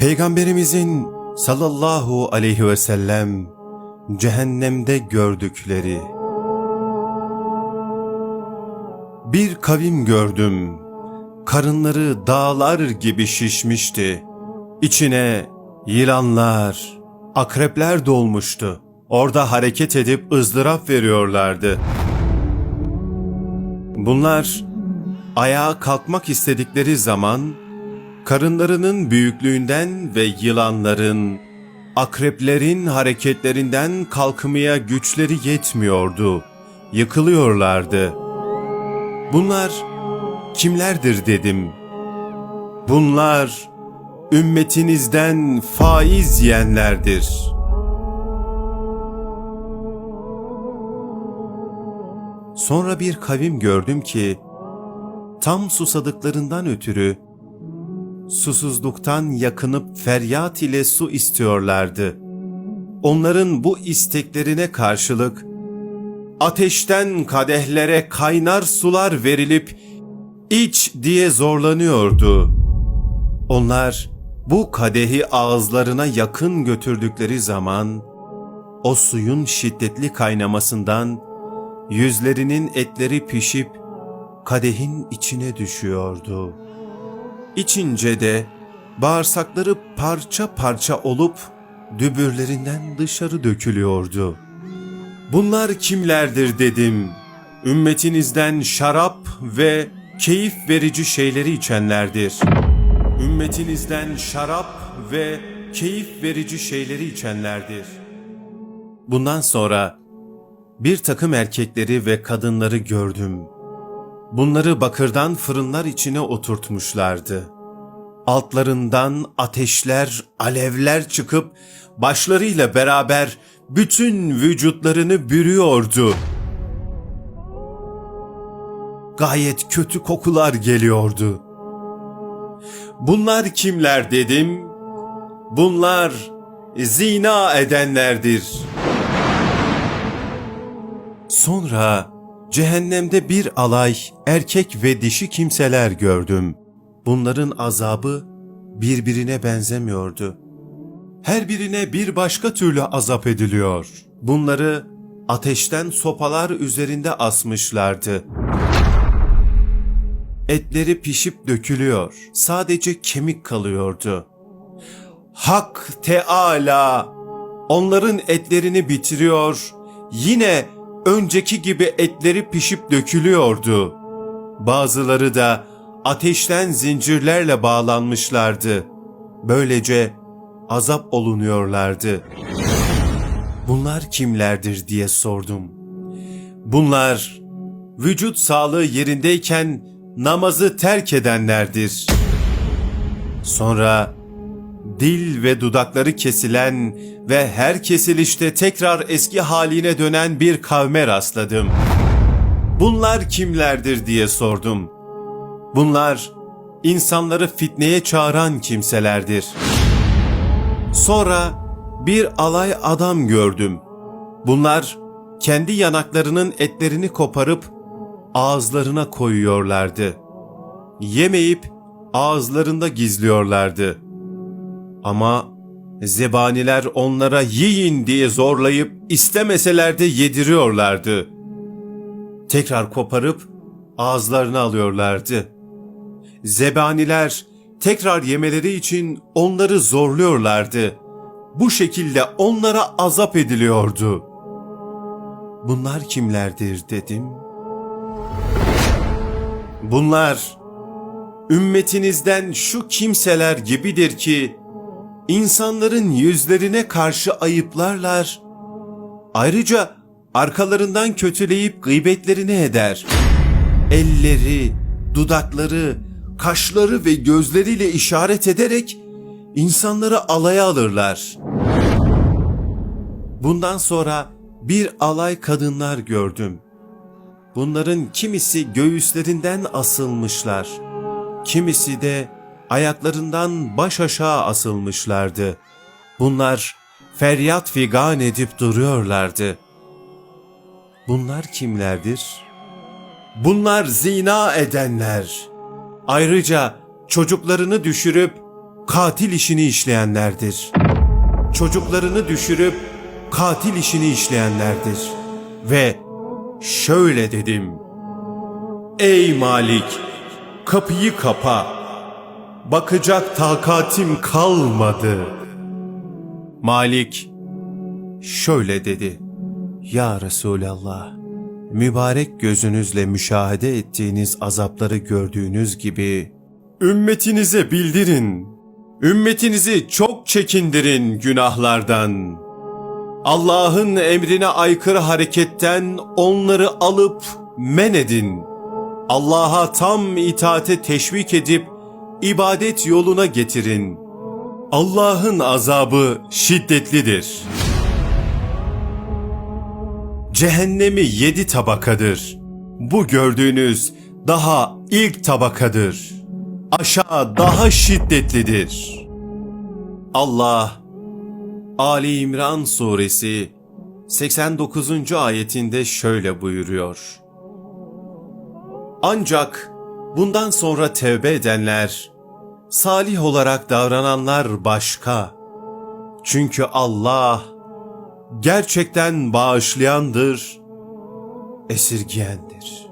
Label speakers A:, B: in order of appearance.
A: Peygamberimizin sallallahu aleyhi ve sellem cehennemde gördükleri. Bir kavim gördüm. Karınları dağlar gibi şişmişti. İçine yılanlar, akrepler dolmuştu. Orada hareket edip ızdırap veriyorlardı. Bunlar ayağa kalkmak istedikleri zaman karınlarının büyüklüğünden ve yılanların, akreplerin hareketlerinden kalkmaya güçleri yetmiyordu. Yıkılıyorlardı. Bunlar kimlerdir dedim. Bunlar ümmetinizden faiz yiyenlerdir. Sonra bir kavim gördüm ki tam susadıklarından ötürü susuzluktan yakınıp feryat ile su istiyorlardı. Onların bu isteklerine karşılık ateşten kadehlere kaynar sular verilip iç diye zorlanıyordu. Onlar bu kadehi ağızlarına yakın götürdükleri zaman o suyun şiddetli kaynamasından yüzlerinin etleri pişip kadehin içine düşüyordu. İçince de bağırsakları parça parça olup dübürlerinden dışarı dökülüyordu. Bunlar kimlerdir dedim. Ümmetinizden şarap ve keyif verici şeyleri içenlerdir. Ümmetinizden şarap ve keyif verici şeyleri içenlerdir. Bundan sonra bir takım erkekleri ve kadınları gördüm. Bunları bakırdan fırınlar içine oturtmuşlardı. Altlarından ateşler, alevler çıkıp başlarıyla beraber bütün vücutlarını bürüyordu. Gayet kötü kokular geliyordu. Bunlar kimler dedim? Bunlar zina edenlerdir. Sonra cehennemde bir alay erkek ve dişi kimseler gördüm. Bunların azabı birbirine benzemiyordu. Her birine bir başka türlü azap ediliyor. Bunları ateşten sopalar üzerinde asmışlardı. Etleri pişip dökülüyor. Sadece kemik kalıyordu. Hak Teala onların etlerini bitiriyor. Yine önceki gibi etleri pişip dökülüyordu. Bazıları da ateşten zincirlerle bağlanmışlardı. Böylece azap olunuyorlardı. Bunlar kimlerdir diye sordum. Bunlar vücut sağlığı yerindeyken namazı terk edenlerdir. Sonra dil ve dudakları kesilen ve her kesilişte tekrar eski haline dönen bir kavme rastladım. Bunlar kimlerdir diye sordum. Bunlar insanları fitneye çağıran kimselerdir. Sonra bir alay adam gördüm. Bunlar kendi yanaklarının etlerini koparıp ağızlarına koyuyorlardı. Yemeyip ağızlarında gizliyorlardı. Ama zebaniler onlara yiyin diye zorlayıp istemeseler de yediriyorlardı. Tekrar koparıp ağızlarına alıyorlardı. Zebaniler tekrar yemeleri için onları zorluyorlardı. Bu şekilde onlara azap ediliyordu. Bunlar kimlerdir dedim. Bunlar ümmetinizden şu kimseler gibidir ki insanların yüzlerine karşı ayıplarlar. Ayrıca arkalarından kötüleyip gıybetlerini eder. Elleri, dudakları, kaşları ve gözleriyle işaret ederek insanları alaya alırlar. Bundan sonra bir alay kadınlar gördüm. Bunların kimisi göğüslerinden asılmışlar. Kimisi de ayaklarından baş aşağı asılmışlardı. Bunlar feryat figan edip duruyorlardı. Bunlar kimlerdir? Bunlar zina edenler. Ayrıca çocuklarını düşürüp katil işini işleyenlerdir. Çocuklarını düşürüp katil işini işleyenlerdir. Ve şöyle dedim. Ey Malik, kapıyı kapa. Bakacak takatim kalmadı. Malik şöyle dedi. Ya Resulallah, mübarek gözünüzle müşahede ettiğiniz azapları gördüğünüz gibi ümmetinize bildirin. Ümmetinizi çok çekindirin günahlardan. Allah'ın emrine aykırı hareketten onları alıp men edin. Allah'a tam itaate teşvik edip ibadet yoluna getirin. Allah'ın azabı şiddetlidir. Cehennemi yedi tabakadır. Bu gördüğünüz daha ilk tabakadır. Aşağı daha şiddetlidir. Allah Ali İmran suresi 89. ayetinde şöyle buyuruyor. Ancak bundan sonra tevbe edenler, salih olarak davrananlar başka. Çünkü Allah gerçekten bağışlayandır, esirgiyendir.